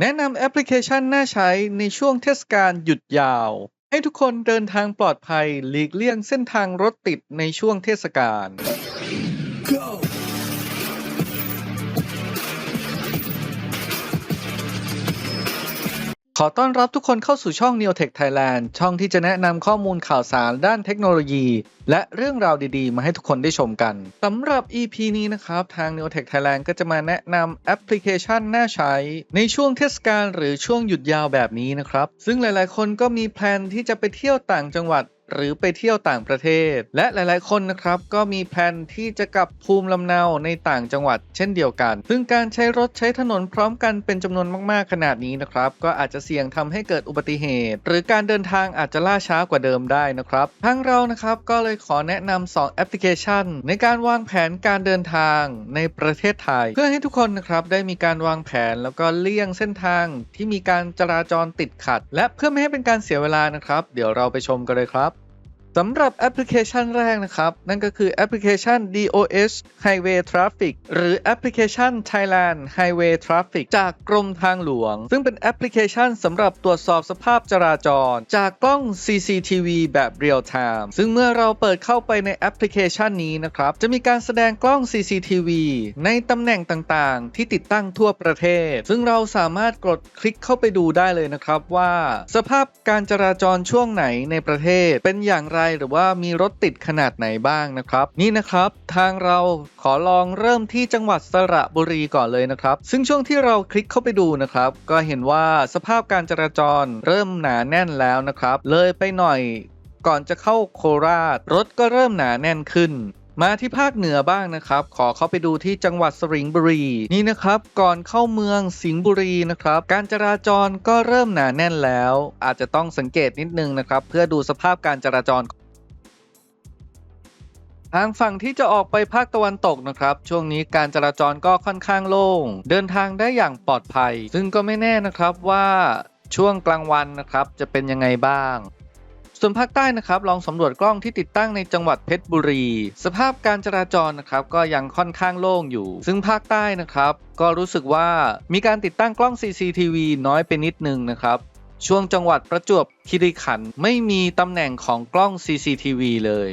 แนะนำแอปพลิเคชันน่าใช้ในช่วงเทศกาลหยุดยาว ให้ทุกคนเดินทางปลอดภัยหลีกเลี่ยงเส้นทางรถติดในช่วงเทศกาล ขอต้อนรับทุกคนเข้าสู่ช่อง Neotech Thailand ช่องที่จะแนะนำข้อมูลข่าวสารด้านเทคโนโลยี และเรื่องราวดีๆ มาให้ทุกคนได้ชมกันสำหรับ EP นี้นะครับ ทาง Neotech Thailand ก็จะมาแนะนำแอปพลิเคชันน่าใช้ ในช่วงเทศกาลหรือช่วงหยุดยาวแบบนี้นะครับ ซึ่งหลายๆ คนก็มีแพลนที่จะไปเที่ยวต่างจังหวัด หรือไปเที่ยวต่างประเทศ และหลายๆ คนนะครับก็มีแพลนที่จะกลับภูมิลำเนาในต่างจังหวัดเช่นเดียวกัน ซึ่งการใช้รถใช้ถนนพร้อมกันเป็นจำนวนมาก ๆ ขนาดนี้นะครับก็อาจจะเสี่ยงทำให้เกิดอุบัติเหตุ หรือการเดินทางอาจจะล่าช้ากว่าเดิมได้นะครับทั้งเรานะครับก็เลยขอแนะนำ2แอปพลิเคชัน ในการวางแผนการเดินทางในประเทศไทย เพื่อให้ทุกคนนะครับได้มีการวางแผนแล้วก็เลี่ยงเส้นทางที่มีการจราจรติดขัด และเพื่อไม่ให้เป็นการเสียเวลานะครับ เดี๋ยวเราไปชมกันเลยครับ สำหรับแอปพลิเคชันแรกนะครับ นั่นก็คือแอปพลิเคชัน DOS Highway Traffic หรือแอปพลิเคชัน Thailand Highway Traffic จากกรมทางหลวง ซึ่งเป็นแอปพลิเคชันสำหรับตรวจสอบสภาพจราจร จากกล้อง CCTV แบบ Real Time ซึ่งเมื่อเราเปิดเข้าไปในแอปพลิเคชันนี้นะครับ จะมีการแสดงกล้อง CCTV ในตำแหน่งต่างๆ ที่ติดตั้งทั่วประเทศ ซึ่งเราสามารถกดคลิกเข้าไปดูได้เลยนะครับว่า สภาพการจราจรช่วงไหนในประเทศเป็นอย่างไรหรือว่ามีรถติดขนาดไหนบ้างนะครับ นี่นะครับทางเราขอลองเริ่มที่จังหวัดสระบุรีก่อนเลยนะครับ ซึ่งช่วงที่เราคลิกเข้าไปดูนะครับ ก็เห็นว่าสภาพการจราจรเริ่มหนาแน่นแล้วนะครับ เลยไปหน่อยก่อนจะเข้าโคราชรถก็เริ่มหนาแน่นขึ้น มาที่ภาคเหนือบ้างนะครับ ขอเข้าไปดูที่จังหวัดสิงห์บุรี นี่นะครับ ก่อนเข้าเมืองสิงห์บุรีนะครับ การจราจรก็เริ่มหนาแน่นแล้ว อาจจะต้องสังเกตนิดนึงนะครับ เพื่อดูสภาพการจราจรทางฝั่งที่จะออกไปภาคตะวันตกนะครับ ช่วงนี้การจราจรก็ค่อนข้างโล่ง เดินทางได้อย่างปลอดภัย ซึ่งก็ไม่แน่นะครับว่าช่วงกลางวันนะครับจะเป็นยังไงบ้าง ส่วนภาคใต้นะครับลองสำรวจกล้องที่ติดตั้งในจังหวัดเพชรบุรี สภาพการจราจรนะครับก็ยังค่อนข้างโล่งอยู่ ซึ่งภาคใต้นะครับ ก็รู้สึกว่ามีการติดตั้งกล้อง CCTV น้อยไปนิดนึงนะครับช่วงจังหวัดประจวบคีรีขันธ์ไม่มีตำแหน่งของกล้อง CCTV เลย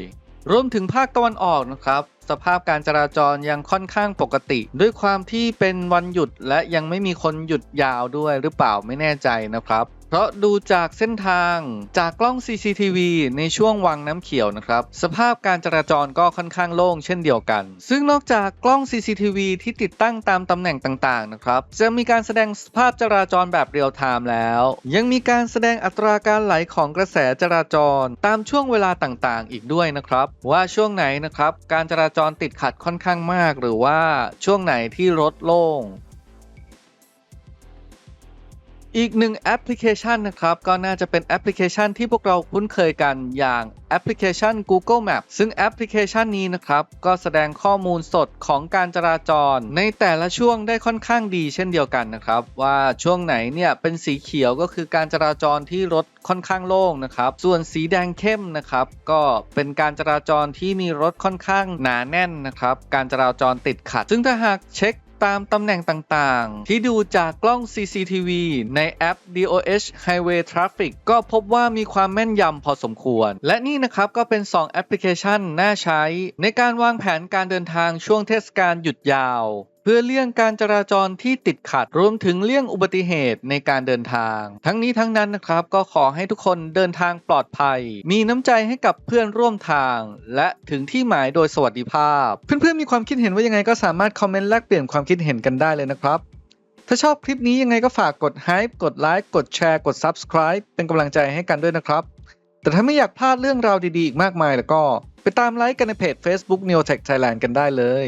รวมถึงภาคตะวันออกนะครับ สภาพการจราจรยังค่อนข้างปกติ ด้วยความที่เป็นวันหยุดและยังไม่มีคนหยุดยาวด้วยหรือเปล่าไม่แน่ใจนะครับ เพราะดูจากเส้นทางจากกล้อง CCTV ในช่วงวังน้ำเขียวนะครับ สภาพการจราจรก็ค่อนข้างโล่งเช่นเดียวกัน ซึ่งนอกจากกล้อง CCTV ที่ติดตั้งตามตำแหน่งต่างๆนะครับ จะมีการแสดงสภาพจราจรแบบเรียลไทม์แล้ว ยังมีการแสดงอัตราการไหลของกระแสจราจร ตามช่วงเวลาต่างๆ อีกด้วยนะครับ ว่าช่วงไหนนะครับการจราจรติดขัดค่อนข้างมาก หรือว่าช่วงไหนที่รถโล่ง อีกหนึ่งแอปพลิเคชันนะครับก็น่าจะเป็นแอปพลิเคชันที่พวกเราคุ้นเคยกันอย่างแอปพลิเคชัน Google Map ซึ่งแอปพลิเคชันนี้นะครับก็แสดงข้อมูลสดของการจราจร ในแต่ละช่วงได้ค่อนข้างดีเช่นเดียวกันนะครับ ว่าช่วงไหนเนี่ยเป็นสีเขียวก็คือการจราจรที่รถค่อนข้างโล่งนะครับ ส่วนสีแดงเข้มนะครับก็เป็นการจราจรที่มีรถค่อนข้างหนาแน่นนะครับการจราจรติดขัด ซึ่งถ้าหากเช็ค ตามตำแหน่งต่างๆ ที่ดูจากกล้อง CCTV ในแอป DOH Highway Traffic ก็พบว่ามีความแม่นยำพอสมควร และนี่นะครับก็เป็น 2 แอปพลิเคชันน่าใช้ ในการวางแผนการเดินทางช่วงเทศกาลหยุดยาว พื่อเลี่ยงการจราจรที่ติดขัดรวมถึงเลี่ยงอุบัติเหตุในการเดินทาง ทั้งนี้ทั้งนั้นนะครับก็ขอให้ทุกคนเดินทางปลอดภัย มีน้ำใจให้กับเพื่อนร่วมทาง และถึงที่หมายโดยสวัสดิภาพ เพื่อนๆมีความคิดเห็นว่ายังไงก็สามารถคอมเมนต์แลกเปลี่ยนความคิดเห็นกันได้เลยนะครับ ถ้าชอบคลิปนี้ยังไงก็ฝากกด Hype กดไลค์กดแชร์กด Subscribe เป็นกำลังใจให้กันด้วยนะครับ แต่ถ้าไม่อยากพลาดเรื่องราวดีๆอีกมากมายแล้วก็ ไปตามไลค์กันในเพจ Facebook Neotech Thailand กันได้เลย